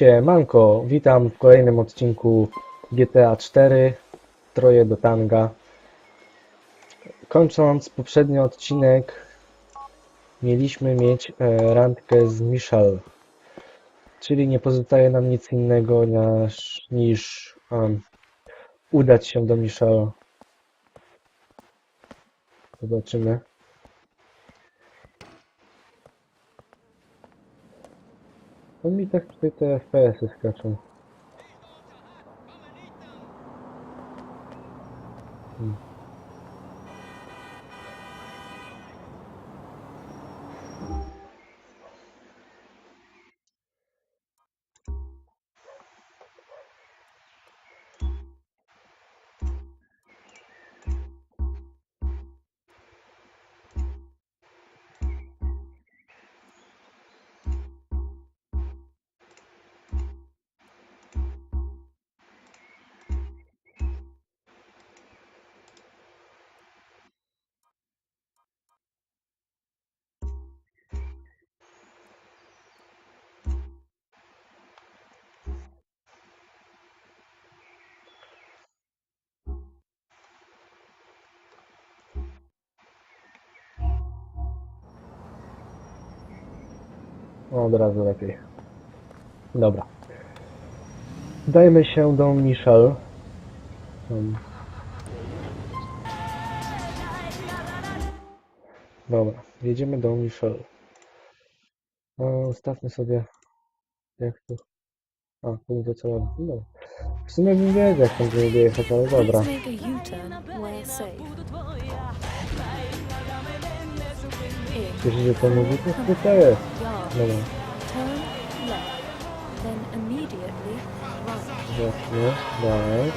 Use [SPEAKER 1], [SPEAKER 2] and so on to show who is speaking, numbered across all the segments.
[SPEAKER 1] Siemanko, witam w kolejnym odcinku GTA 4 Troje do Tanga. Kończąc poprzedni odcinek, mieliśmy mieć e, randkę z Michelle. Czyli nie pozostaje nam nic innego niż, niż em, udać się do Michelle. Zobaczymy. On mi tak tutaj te FPS-y skaczą. Od razu lepiej. Dobra. Dajmy się do Michelle. Um. Dobra, jedziemy do Michelle. No, ustawmy sobie jak to... A, to nie. No. W sumie bym wiedział jak tam żeby jechać, ale dobra. Że to muzyka? Co to jest?
[SPEAKER 2] Yard,
[SPEAKER 1] Dobra,
[SPEAKER 2] turn left, then immediately right.
[SPEAKER 1] właśnie, dalej.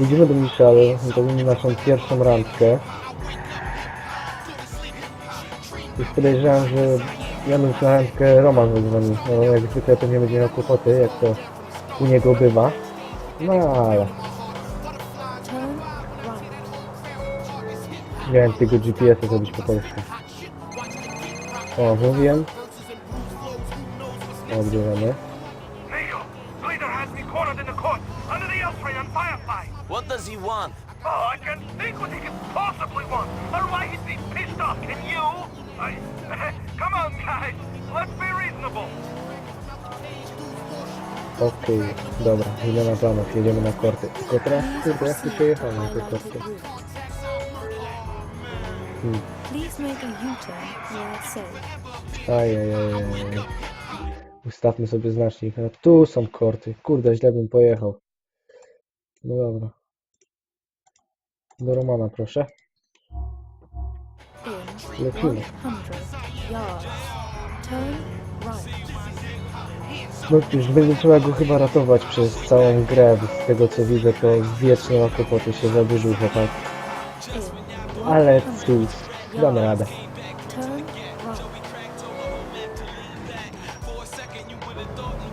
[SPEAKER 1] Jedziemy do Michelle, robimy naszą pierwszą randkę. Już podejrzewam, że ja bym na randkę Roman nami. No, jak zwykle pewnie będzie miał kłopoty, jak to u niego bywa. No ale miałem tego GPS-a zrobić po polsku. O, mówiłem. Odbieramy.
[SPEAKER 3] Leo, Leader has me cornered in the court under the L-train on Firefly.
[SPEAKER 4] What does he want?
[SPEAKER 3] Oh, I can't think what he could possibly want, or why he'd be pissed off. Can you? I... Come on, guys. Let's be reasonable.
[SPEAKER 1] Okej, dobra, zmiana planów, jedziemy na korty. Tylko teraz, kurde, jak tu się jechało na te korty? Hmm.
[SPEAKER 2] Please make a U-turn where safe.
[SPEAKER 1] Ajajajaj. Ustawmy sobie znacznik. A tu są korty. Kurde, źle bym pojechał. No dobra. Do Romana, proszę.
[SPEAKER 2] In
[SPEAKER 1] Lecimy.
[SPEAKER 2] 100 yards, turn right.
[SPEAKER 1] No już będzie trzeba go chyba ratować przez całą grę. Z tego co widzę, to wiecznie ma kłopoty się zadłużył.
[SPEAKER 2] In
[SPEAKER 1] Ale cóż, damy radę.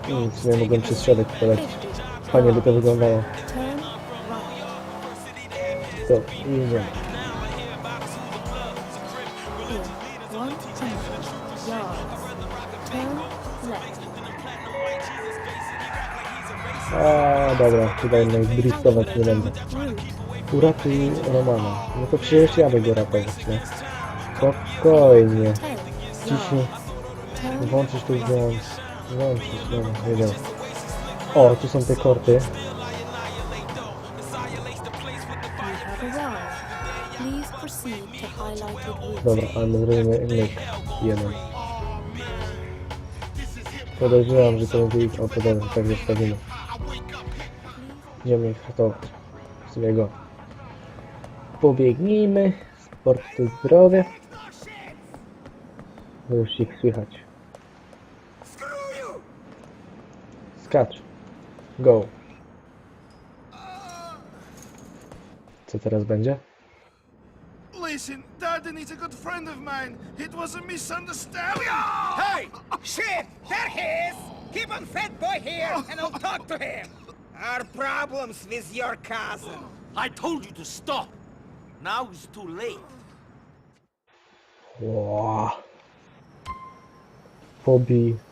[SPEAKER 1] Hmm, w sumie mogłem przez środek polecieć.
[SPEAKER 2] 50.
[SPEAKER 1] Fajnie by to wyglądało. To i nie.
[SPEAKER 2] In 100 yards, turn left.
[SPEAKER 1] A dobra, tutaj driftować nie będę. Uratuj Romana. No to przecież jadę go ratować, nie? Spokojnie.
[SPEAKER 2] 10
[SPEAKER 1] Ciśnij. Włączyć tu włącz. Włączyć, dobra. O, tu są te korty. Dobra, ale my zrobimy myk. Jeden. Podejrzewam, że to będzie ich auto dobrze, tak zostawimy. Idziemy ich ratować. W sumie go. Pobiegnijmy. Sport to zdrowie. Już ich słychać. Skacz. Go. Co teraz będzie?
[SPEAKER 3] Listen, Darden is a good friend of mine. It was a misunderstanding. Hey!
[SPEAKER 5] Shit! There he is! Keep on fat boy here, and I'll talk to him. Our problems with your cousin.
[SPEAKER 4] I told you to stop. Now it's too late.
[SPEAKER 1] Ła. Pobij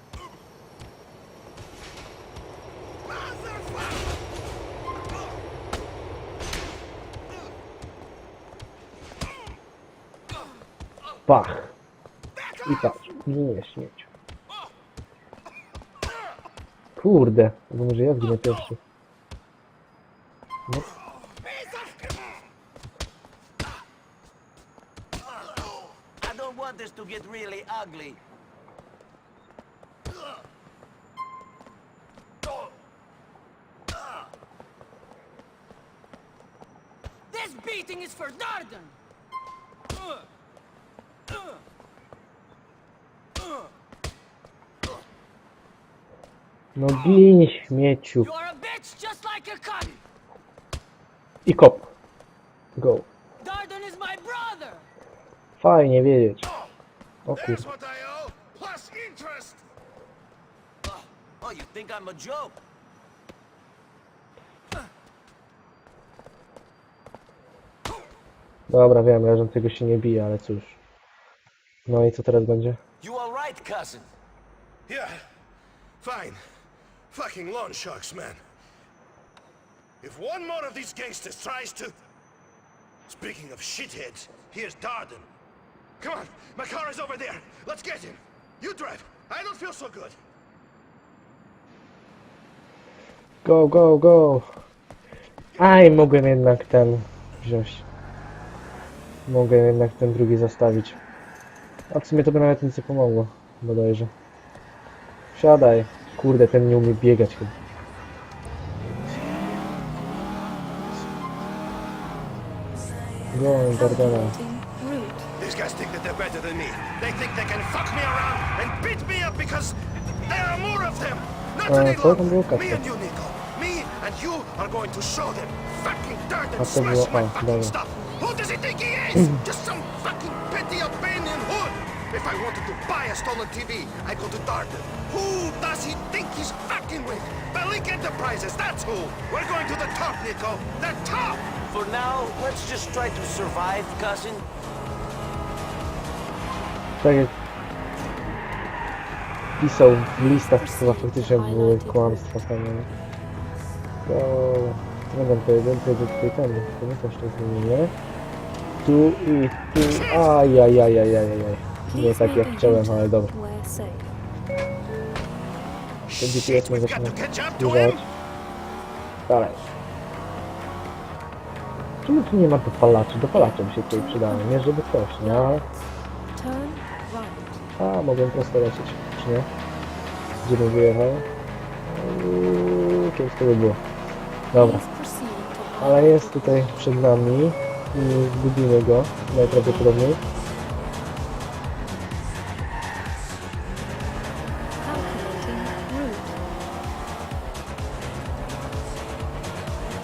[SPEAKER 1] Pach. I patrz, nie śmieć. Kurde, bo może ja zginę pierwszy. No.
[SPEAKER 4] This
[SPEAKER 6] beating is for Darden!
[SPEAKER 1] No gin śmieciu.
[SPEAKER 6] Are!
[SPEAKER 1] I kop. Go. Fajnie wiedzieć. O.
[SPEAKER 4] Oh, think I'm a joke?
[SPEAKER 1] Dobra, wiem, leżącego się nie bije, ale cóż. No i co teraz będzie?
[SPEAKER 4] You all right, cousin?
[SPEAKER 3] Yeah, fine. Fucking loan sharks, man. If one more of these gangsters tries to... Speaking of shitheads, here's Darden. Come on, my car is over there. Let's get him. You drive. I don't feel so good.
[SPEAKER 1] Go, go, go! Aj, mogłem jednak ten wziąć. Mogę jednak ten drugi zostawić. A w sumie to by nawet nic nie pomogło, bodajże. Siadaj. Kurde, ten nie umie biegać chyba. Go,
[SPEAKER 2] route.
[SPEAKER 3] These guys think that they're better than me. They think they can fuck me around and beat me up because there are more of them. Not any longer. Me and you, Nico. Me and you are going to show them fucking dirt and smash my fucking stuff. Who does he think he is? Just some If I wanted to buy a stolen TV, I go to Darden. Who does he think he's fucking with? Bellic Enterprises, that's who. We're going to the top, Nico. The top!
[SPEAKER 4] For now, let's just try to survive, cousin.
[SPEAKER 1] Tak jak pisał w listach, chyba faktycznie były kłamstwa same. No, będę pojedynczy do tutaj ten, pamiętasz to zmienienie? Tu i tu, ajajajajajaj. Nie tak jak chciałem, ale dobra. Ten GPS
[SPEAKER 3] to
[SPEAKER 1] zbliżać.
[SPEAKER 3] him.
[SPEAKER 1] Dalej. Czemu tu nie ma dopalaczy? Dopalacze by się tutaj przydały, nie żeby coś, nie? Ale-. A, mogłem prosto lecieć, czy nie? Gdzie bym wyjechał? Uuu, Kiepsko by było. Dobra, ale jest tutaj przed nami i zgubimy go najprawdopodobniej.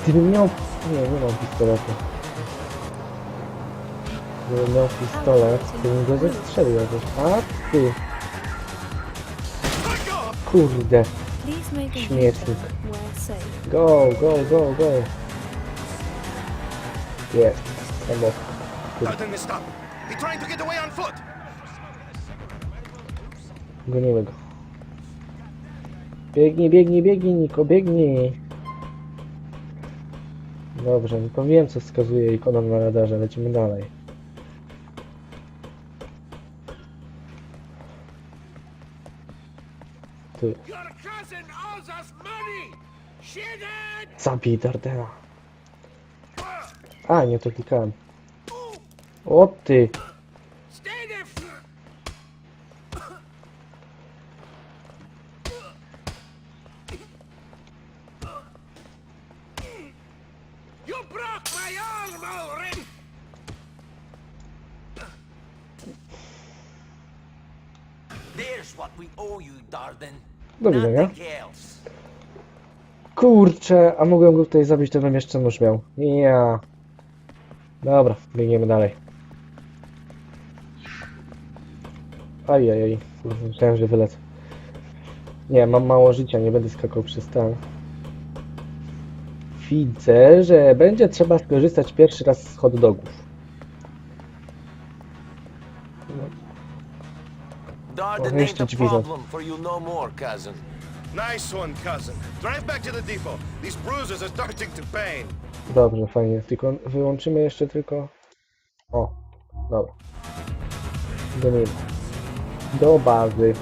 [SPEAKER 1] Gdybym miał... Nie, nie mam pistoletu. Gdybym miał pistolet, to bym go zastrzelił jakoś. A ty, kurde. Śmietnik. Go, go, go, go. Jest.
[SPEAKER 3] Foot.
[SPEAKER 1] Gonimy go. Biegnij, biegnij, biegnij, Niko, biegnij. Dobrze, no to wiem, co wskazuje ikona na radarze. Lecimy dalej. Tu. Zabij Dardena. A, nie to klikałem. O ty! Do widzenia. Kurczę, a mogłem go tutaj zabić, to bym jeszcze nóż miał. Ja. Dobra, biegniemy dalej. Ajajaj, myślałem, że wylecę. Nie, mam mało życia, nie będę skakał przez ten. Widzę, że będzie trzeba skorzystać pierwszy raz z hot dogów.
[SPEAKER 4] Darden
[SPEAKER 1] here's
[SPEAKER 4] ain't a
[SPEAKER 1] the
[SPEAKER 4] problem for you no more, cousin.
[SPEAKER 3] Nice one, cousin. Drive back to the depot. These bruises are starting to pain.
[SPEAKER 1] Dobrze, fajnie, tylko wyłączymy jeszcze tylko... O, dobra. do miejsca. Do bazy.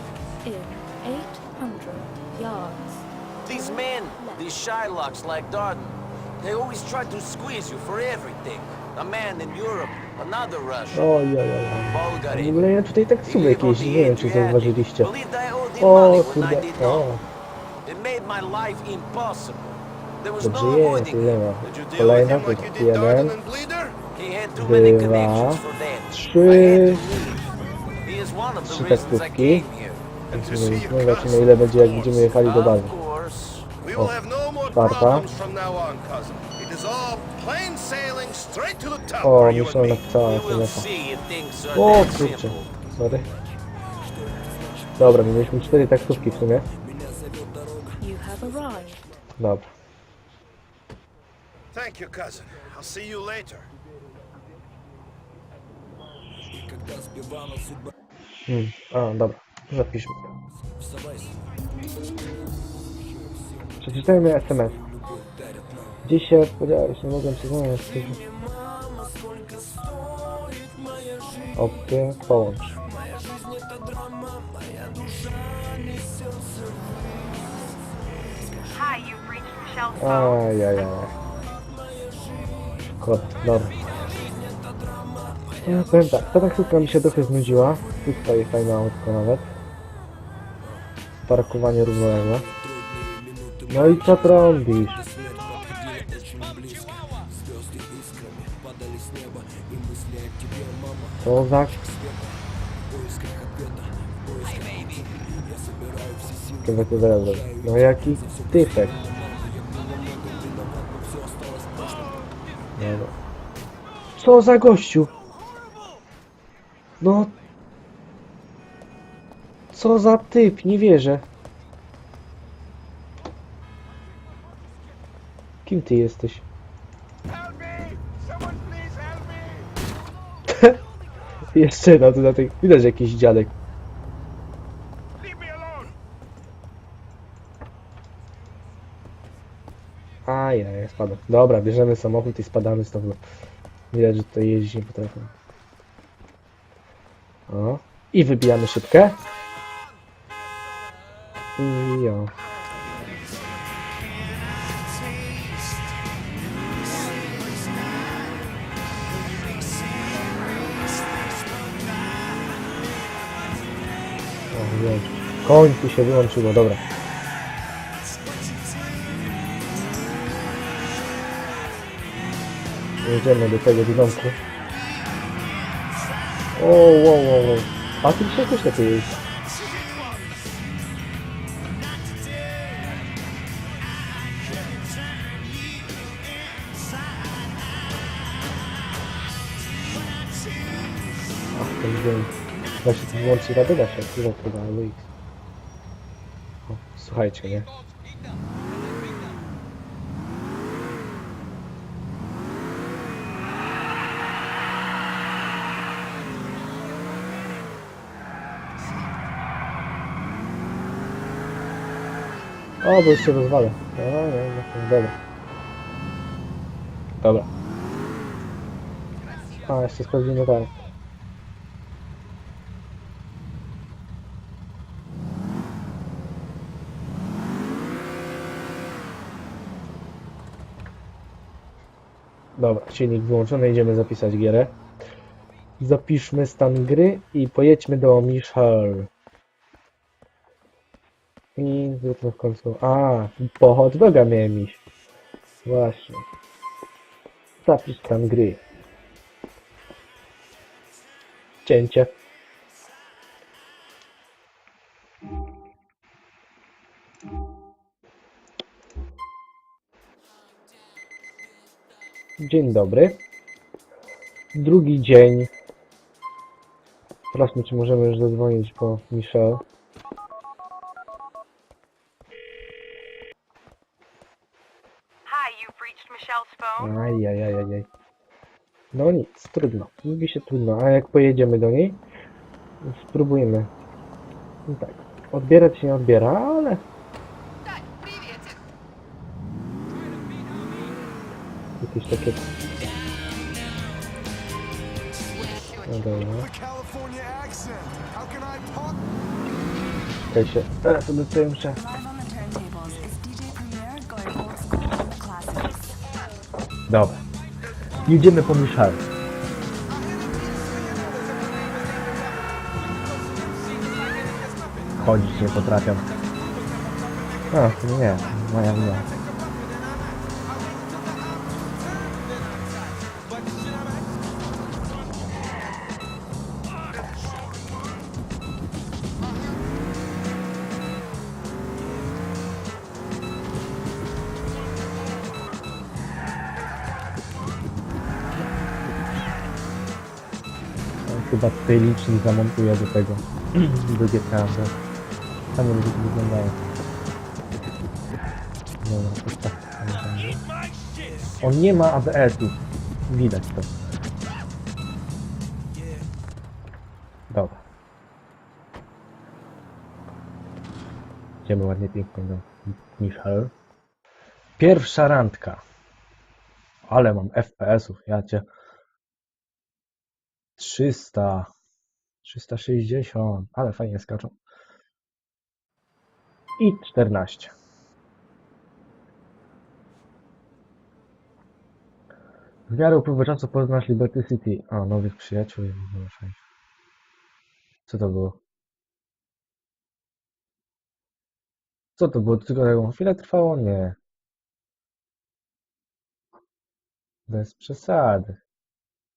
[SPEAKER 2] 800 yards.
[SPEAKER 4] These men, these Shylocks like Darden, they always try to squeeze you for everything. A man in Europe, another Russian,
[SPEAKER 1] Oj, oj, oj. W ogóle ja tutaj
[SPEAKER 4] on
[SPEAKER 1] jeździ,
[SPEAKER 4] the
[SPEAKER 1] nie wiem czy zauważyliście. O kurde, o. Dobrze
[SPEAKER 4] no
[SPEAKER 1] jest,
[SPEAKER 4] him.
[SPEAKER 1] ma? Kolejna, to jest jeden, Dwa, trzy, trzy
[SPEAKER 4] reasons I
[SPEAKER 1] taksówki.
[SPEAKER 4] came here.
[SPEAKER 3] And to see your
[SPEAKER 1] No zobaczymy ile będzie jak będziemy jechali do bazy. O,
[SPEAKER 3] no
[SPEAKER 1] czwarta.
[SPEAKER 3] problems from now on, cousin. It is all plain sailing straight to the top
[SPEAKER 1] O, napisała
[SPEAKER 4] We will
[SPEAKER 1] telefon. O kurczę, sorry. Dobra, mieliśmy cztery taksówki w sumie. Dobra.
[SPEAKER 3] Thank you, cousin. I'll see you later.
[SPEAKER 1] Hmm. A, dobra. Zapiszmy to. Przeczytajmy SMS. Dzisiaj odpowiedziałeś, nie mogłem się znaleźć. Opcję połącz. Ajajaj. Szkoda, dobra. Ja powiem tak, ta taksówka mi się trochę znudziła. Tu stoi fajne autko nawet. Parkowanie równoległe. No i co trąbisz? Co za... Chyba zaraz zrobię. No jaki typek. Nie no. Co za gościu? No. Co za typ, nie wierzę. Kim ty jesteś? Jeszcze no to na tej... Widać jakiś dziadek. Ajaj, spadam. Dobra, bierzemy samochód i spadamy stąd. Widać, że tutaj jeździć nie potrafią. O. I wybijamy szybkę. I o. O, wiem. W końcu się wyłączyło, dobra. Jedziemy do tego do domku. O, wow, wow, wow. A tu się jakoś lepiej jeździ. Ach, ten. Właśnie tu włączy radę da się, chyba chyba, ale X. O, słuchajcie, nie? O, bo już się rozwalę. O, nie, nie, dobra. Dobra. A, jeszcze sprawdzimy tak. Dobra, silnik wyłączony, idziemy zapisać gierę. Zapiszmy stan gry i pojedźmy do Michal. I zróbmy w końcu. A, po hot miałem iść. Właśnie. Zapisz stan gry. Cięcie. Dzień dobry. Drugi dzień. Sprawdźmy, czy możemy już zadzwonić po Michelle.
[SPEAKER 7] Hi, you've reached Michelle's phone.
[SPEAKER 1] Ajajajajaj. No nic, trudno. Mówi się trudno, a jak pojedziemy do niej? Spróbujmy. No tak. Odbierać się nie odbiera, ale... Jakieś takie... No dobra. Się. Teraz sobie tutaj muszę. Dobra. Jedziemy po Michal. Chodzić nie potrafią. A, nie, moja wina. On chyba tutaj licznik zamontuje do tego. do GTA, bo tam to wyglądają. Dobra, to tak. On nie ma ABS-u. Widać to. Dobra. Idziemy ładnie, pięknie do Michal. Pierwsza randka. Ale mam FPS-ów, ja cię. 300, 360, ale fajnie skaczą. I 14. W miarę upływu czasu poznasz Liberty City. O, nowych przyjaciół. Co to było? Co to było? Tylko taką chwilę trwało? Nie. Bez przesady.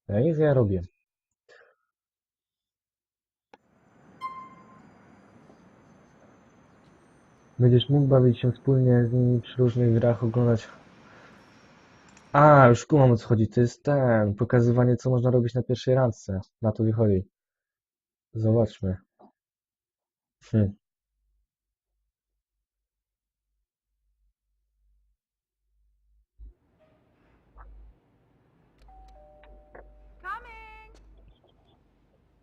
[SPEAKER 1] Ja nic nie robię. Będziesz mógł bawić się wspólnie z nimi przy różnych grach, oglądać. A, już kumam o co chodzi. To jest ten, pokazywanie co można robić na pierwszej randce. Na to wychodzi. Zobaczmy. Hm.
[SPEAKER 7] Coming!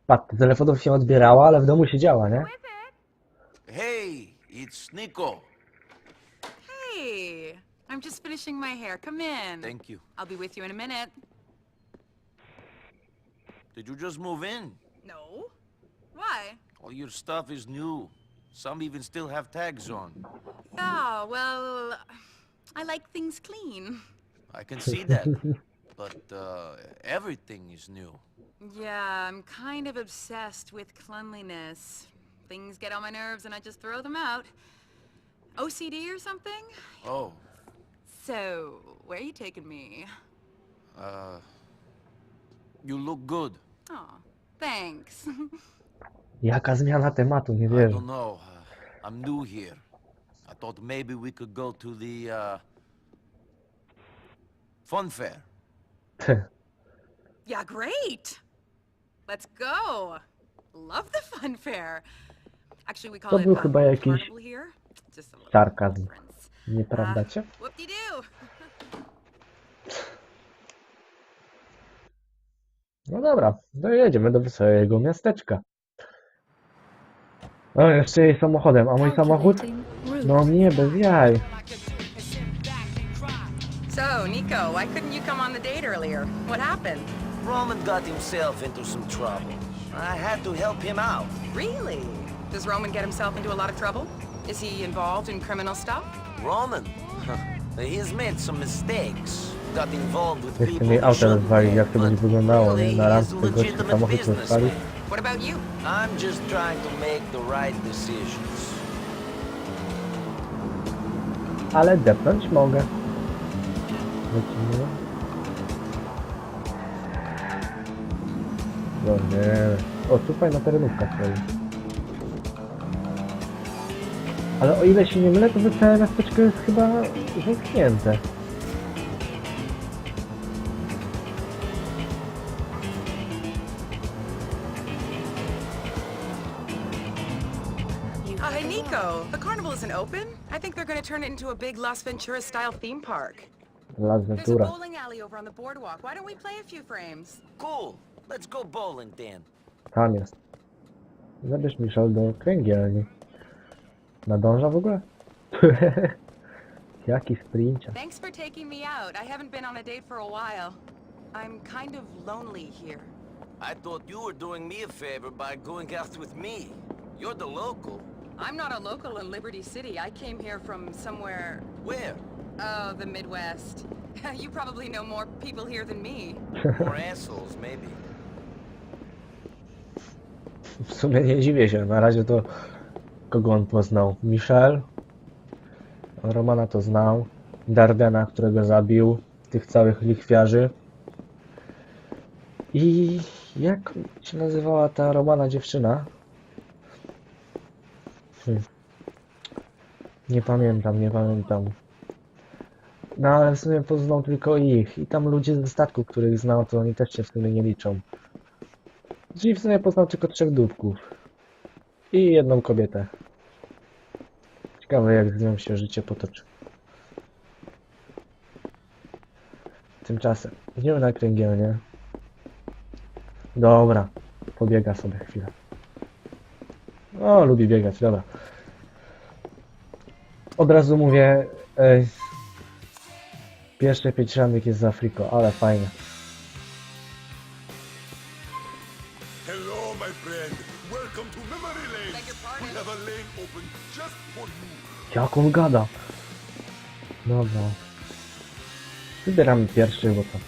[SPEAKER 1] Patrz, telefonów się odbierała, ale w domu siedziała, nie?
[SPEAKER 7] With it!
[SPEAKER 4] Hey, it's Nico.
[SPEAKER 6] Hey, I'm just finishing my hair. Come in.
[SPEAKER 4] Thank you.
[SPEAKER 6] I'll be with you in a minute.
[SPEAKER 4] Did you just move in?
[SPEAKER 6] No? Why?
[SPEAKER 4] All your stuff is new. Some even still have tags on.
[SPEAKER 6] Oh, well, I like things clean.
[SPEAKER 4] I can see that. but uh, everything is new.
[SPEAKER 6] Yeah, I'm kind of obsessed with cleanliness. Things get on my nerves and I just throw them out. OCD or something?
[SPEAKER 4] Oh,
[SPEAKER 6] So, where are you taking me?
[SPEAKER 4] uh, you look good.
[SPEAKER 6] Oh, thanks.
[SPEAKER 1] Jaka zmiana tematu, nie
[SPEAKER 4] I don't know. Uh, I'm new here. I thought maybe we could go to the uh, fun fair.
[SPEAKER 6] yeah, great. Let's go. Love the fun fair. Actually, we call
[SPEAKER 1] To był
[SPEAKER 6] uh,
[SPEAKER 1] chyba jakiś sarkazm.
[SPEAKER 6] difference.
[SPEAKER 1] Nieprawda cię?
[SPEAKER 6] Whoop-de-doo.
[SPEAKER 1] No dobra, dojedziemy do wesołego miasteczka. O, jeszcze jej samochodem, a mój samochód? No nie, bez jaj.
[SPEAKER 6] So, Nico, why couldn't you come on the date earlier? What happened?
[SPEAKER 4] Roman got himself into some trouble. I had to help him out.
[SPEAKER 6] Really? Does Roman get himself into a lot of trouble? Is he involved in criminal stuff?
[SPEAKER 4] Roman? He's made some mistakes. Got involved with
[SPEAKER 1] Jeszcze
[SPEAKER 4] people
[SPEAKER 1] auto
[SPEAKER 4] shouldn't,
[SPEAKER 1] rozwali, jak to
[SPEAKER 4] but
[SPEAKER 1] będzie wyglądało, nie?
[SPEAKER 4] really
[SPEAKER 1] Na
[SPEAKER 4] he's
[SPEAKER 1] gości
[SPEAKER 4] legitimate
[SPEAKER 1] samochód rozwali.
[SPEAKER 4] businessman.
[SPEAKER 6] What about you?
[SPEAKER 4] I'm just trying to make the right decisions.
[SPEAKER 1] Ale depnąć mogę. Lecimy. No nie. O, tu fajna terenówka stoi. Ale o ile się nie mylę, to to całe miasteczko jest chyba zamknięte.
[SPEAKER 2] You
[SPEAKER 6] Uh, hey, Nico, the carnival isn't open. I think they're gonna turn it into a big Las Venturas-style theme park.
[SPEAKER 1] Las
[SPEAKER 6] There's a
[SPEAKER 1] Ventura.
[SPEAKER 6] bowling alley over on the boardwalk. Why don't we play a few frames?
[SPEAKER 4] Cool. Let's go bowling then.
[SPEAKER 1] Tam jest. Zabierz Michel do kręgielni. Nadąża w ogóle? Jaki sprincia.
[SPEAKER 6] Thanks for taking me out. I haven't been on a date for a while. I'm kind of lonely here.
[SPEAKER 4] I thought you were doing me a favor by going out with me. You're the local.
[SPEAKER 6] I'm not a local in Liberty City. I came here from somewhere...
[SPEAKER 4] Where?
[SPEAKER 6] Oh, the Midwest. you probably know more people here than me.
[SPEAKER 4] More assholes, maybe.
[SPEAKER 1] W sumie nie dziwię się. Na razie to kogo on poznał? Michel? Romana to znał. Dardena, którego zabił. Tych całych lichwiarzy. I jak się nazywała ta Romana dziewczyna? Hmm. Nie pamiętam, nie pamiętam. No ale w sumie poznał tylko ich. I tam ludzie ze statku, których znał, to oni też się w sumie nie liczą. Czyli w sumie poznał tylko trzech dupków. I jedną kobietę. Ciekawe jak z nią się życie potoczy. Tymczasem idziemy na kręgielnię. Dobra, pobiega sobie chwilę. O, lubi biegać, dobra. Od razu mówię, ej, pierwsze pięć ramek jest z Afriko, ale fajnie.
[SPEAKER 8] Hello, my friend. Welcome to Memory Lane. We have a lane open just for you.
[SPEAKER 1] Jak on gada? Dobra. Wybieramy pierwszy, bo to...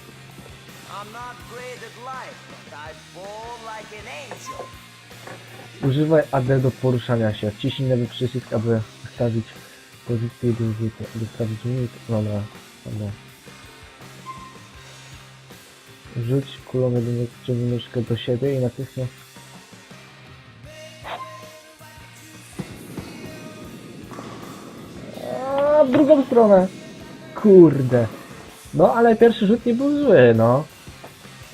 [SPEAKER 1] Używaj AD do poruszania się. Wciśnij lewy przycisk, aby ustawić pozycję i ustawić minut. Dobra. Dobra. Rzuć kulą jedynie myszkę do siebie i natychmiast... stronę. Kurde. No, ale pierwszy rzut nie był zły, no.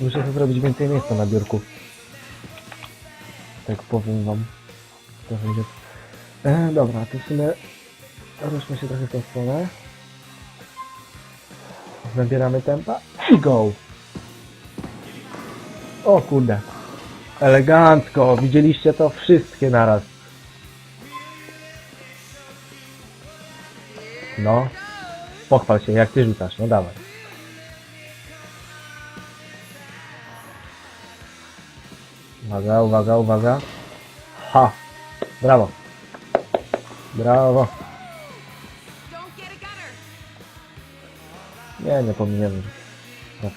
[SPEAKER 1] Muszę sobie zrobić więcej miejsca na biurku. Tak powiem wam. To będzie... E, dobra, to w sumie... Ruszmy się trochę w tą stronę. Zabieramy tempa i go! O kurde. Elegancko, widzieliście to wszystkie naraz. No. Pochwal się, jak ty rzucasz, no dawaj. Uwaga, uwaga, uwaga. Ha! Brawo. Brawo. Nie, nie powinienem. Tak.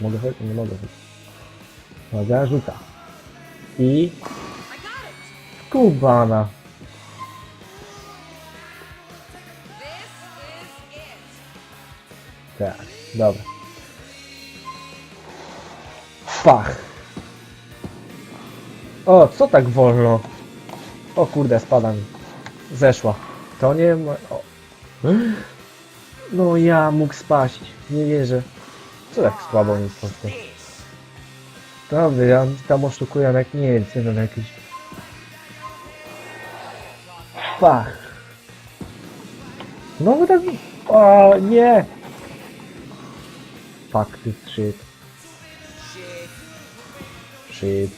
[SPEAKER 1] Mogę chodzić? Nie mogę chodzić. Uwaga, rzuca. I... Kubana. Tak, dobra. Pach. O, co tak wolno? O kurde, spada mi. Zeszła. To nie ma... O. No ja mógł spaść. Nie wierzę. Co tak słabo mi poszło? Dobra, ja tam oszukuję jak nie wiem, jeden jakiś. Pach. No bo tak... O, nie! Fuck this shit. Shit.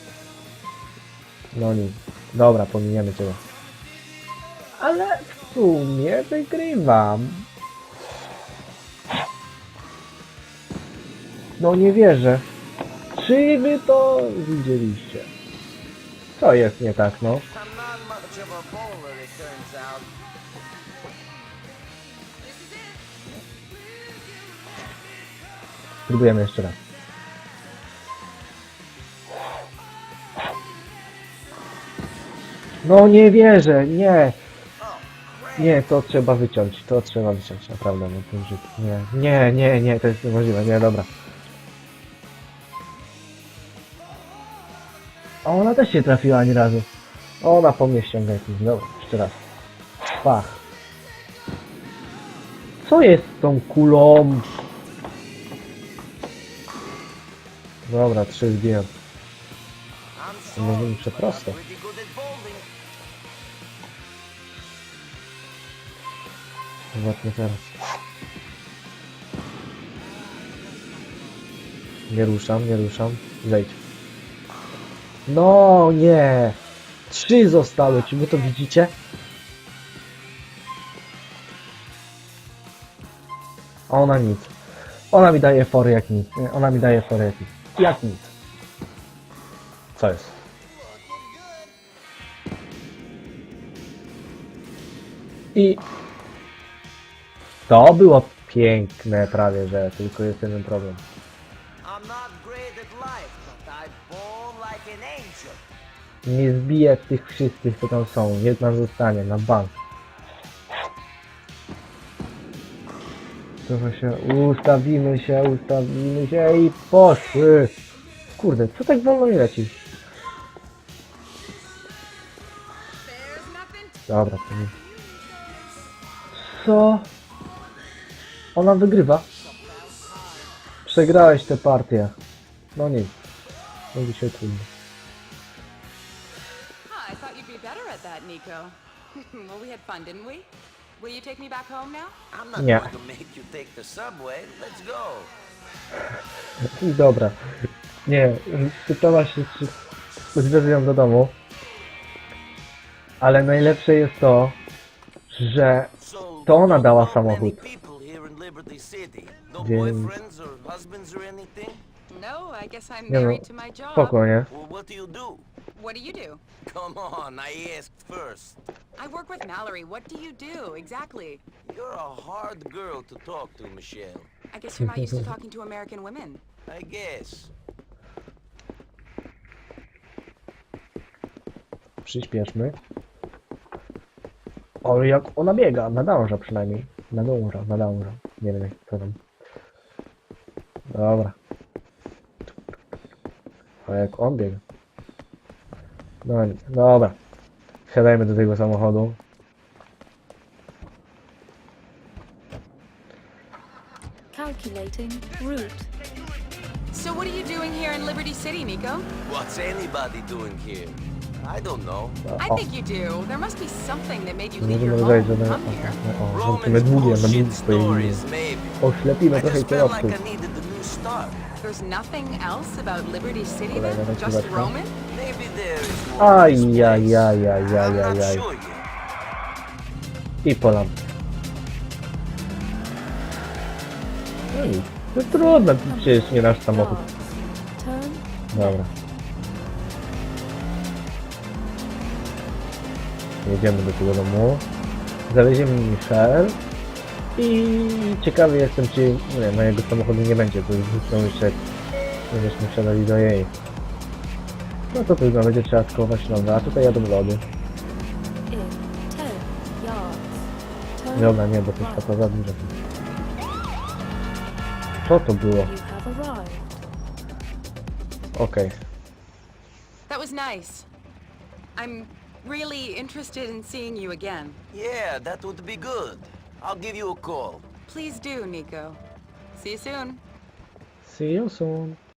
[SPEAKER 1] No nic. Dobra, pominiemy ciebie. Ale w sumie wygrywam. No nie wierzę. Czy wy to widzieliście? Co jest nie tak, no? Spróbujemy jeszcze raz. No nie wierzę, nie. Nie, to trzeba wyciąć, to trzeba wyciąć, naprawdę, no ten rzut. Nie, nie, nie, nie, to jest niemożliwe, nie, dobra. A ona też się trafiła ani razu. Ona po mnie ściąga jakiś, dobra, jeszcze raz. Pach. Co jest z tą kulą? Dobra, trzy zbijam.
[SPEAKER 4] I'm
[SPEAKER 1] To może być
[SPEAKER 4] bowling.
[SPEAKER 1] Zobaczmy teraz. Nie ruszam, nie ruszam. Zejdź. No nie! Trzy zostały, czy wy to widzicie? Ona nic. Ona mi daje fory jak nic. Ona mi daje fory jak nic. Jak nic. Co jest? I to było piękne prawie, że tylko jest jeden problem. Nie zbiję tych wszystkich, co tam są. Jedna zostanie na bank. Trochę się ustawimy się, ustawimy się i poszły. Kurde, co tak wolno mi leci? Dobra, to nie. Co? Ona wygrywa? Przegrałeś tę partię. No nic. Mówi się trudno.
[SPEAKER 6] I thought you'd be better at that, Nico. well, we had fun, didn't we? Will you take me back home now?
[SPEAKER 4] I'm not
[SPEAKER 1] Yeah.
[SPEAKER 4] going to make you take the subway. Let's go.
[SPEAKER 1] Dobra. Nie, pytała się, czy odwiozę ją do domu. Ale najlepsze jest to, że To ona dała samochód.
[SPEAKER 4] No
[SPEAKER 1] Więc-?
[SPEAKER 6] No,
[SPEAKER 1] Nie no, spoko, nie?
[SPEAKER 4] What do you do? Come on, I asked first.
[SPEAKER 6] I work with Mallory. What do you do exactly?
[SPEAKER 4] You're a hard girl to talk to, Michelle.
[SPEAKER 6] I guess you're not used to talking to American women.
[SPEAKER 4] I guess.
[SPEAKER 1] Przyspieszmy. O, jak ona biega, nadąża przynajmniej. Nadąża, nadąża. Nie wiem jak co tam. Dobra. A jak on biega? No nic, dobra. Wsiadajmy do tego samochodu.
[SPEAKER 2] Calculating route.
[SPEAKER 6] So what are you doing here in Liberty City, Nico?
[SPEAKER 4] What's anybody doing here? I don't know.
[SPEAKER 6] I think you do. There must be something that made you leave
[SPEAKER 1] możemy
[SPEAKER 6] your
[SPEAKER 1] zajść
[SPEAKER 6] home and come here.
[SPEAKER 1] o, o, włączymy
[SPEAKER 4] Roman's bullshit
[SPEAKER 1] długie swojej linii.
[SPEAKER 4] stories, maybe. I
[SPEAKER 1] trochę
[SPEAKER 4] just felt like I needed a new start.
[SPEAKER 6] There's nothing else about Liberty City
[SPEAKER 1] Kolejna
[SPEAKER 6] then? Just. Roman?
[SPEAKER 4] Maybe there is more
[SPEAKER 1] Aj,
[SPEAKER 4] to this
[SPEAKER 1] jaj,
[SPEAKER 4] place.
[SPEAKER 1] jaj, jaj,
[SPEAKER 4] I'm
[SPEAKER 1] jaj,
[SPEAKER 4] not
[SPEAKER 1] jaj.
[SPEAKER 4] sure yet.
[SPEAKER 1] I po lampie. No nic. No trudno, to przecież nie nasz samochód. Dobra. Jedziemy do tego domu. Zawieziemy Michelle. I ciekawy jestem, czy nie, mojego samochodu nie będzie, bo już jeszcze będziemy wsiadali do jej. No to trudno, będzie trzeba skować nowe, a tutaj jadą lody.
[SPEAKER 2] in 10 yards. Turn
[SPEAKER 1] Dobra, nie, bo to
[SPEAKER 2] right.
[SPEAKER 1] światła za duże. Co to było? Okej.
[SPEAKER 6] That was nice. I'm really interested in seeing you again.
[SPEAKER 4] Yeah, that would be good. I'll give you a call.
[SPEAKER 6] Please do, Nico. See you soon.
[SPEAKER 1] See you soon.